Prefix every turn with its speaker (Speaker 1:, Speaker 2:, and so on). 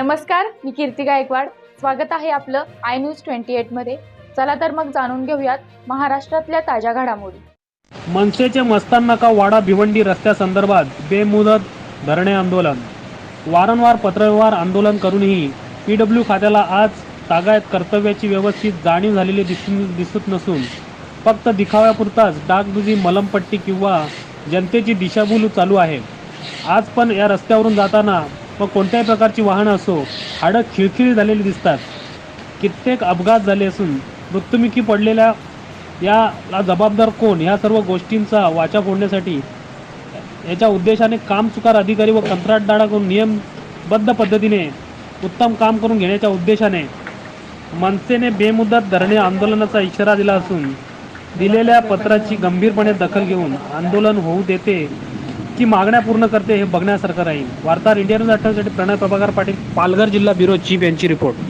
Speaker 1: नमस्कार मी कीर्ती गायकवाड. स्वागत आहे आपलं आय न्यूज ट्वेंटी एटमध्ये चला तर मग जाणून घेऊयात महाराष्ट्रातल्या ताज्या घडामोडी.
Speaker 2: मनसेचे मस्तान नका वाडा भिवंडी रस्त्यासंदर्भात बेमुदत धरणे आंदोलन. वारंवार पत्रव्यवहार आंदोलन करूनही पी डब्ल्यू खात्याला आज तागायत कर्तव्याची व्यवस्थित जाणीव झालेली दिसून दिसत नसून फक्त दिखाव्यापुरताच डागदुजी मलमपट्टी किंवा जनतेची दिशाभूल चालू आहे. आज पण या रस्त्यावरून जाताना व कोणत्याही प्रकारची वाहनं असो हाडं खिळखिळी झालेली दिसतात. कित्येक अपघात झाले असून मृत्युमुखी पडलेल्या याला जबाबदार कोण ह्या सर्व गोष्टींचा वाचा फोडण्यासाठी याच्या उद्देशाने कामचुकार अधिकारी व कंत्राटदाराकडून नियमबद्ध पद्धतीने उत्तम काम करून घेण्याच्या उद्देशाने मनसेने बेमुदत धरणे आंदोलनाचा इशारा दिला असून दिलेल्या पत्राची गंभीरपणे दखल घेऊन आंदोलन होऊ देते की मागण्या पूर्ण करते हे बघण्यासारखं राहील. वार्ताहर इंडिया न्यूज अठ्ठावीससाठी प्रणय प्रभाकर पाटील पालघर जिल्हा ब्युरो चीफ यांची रिपोर्ट.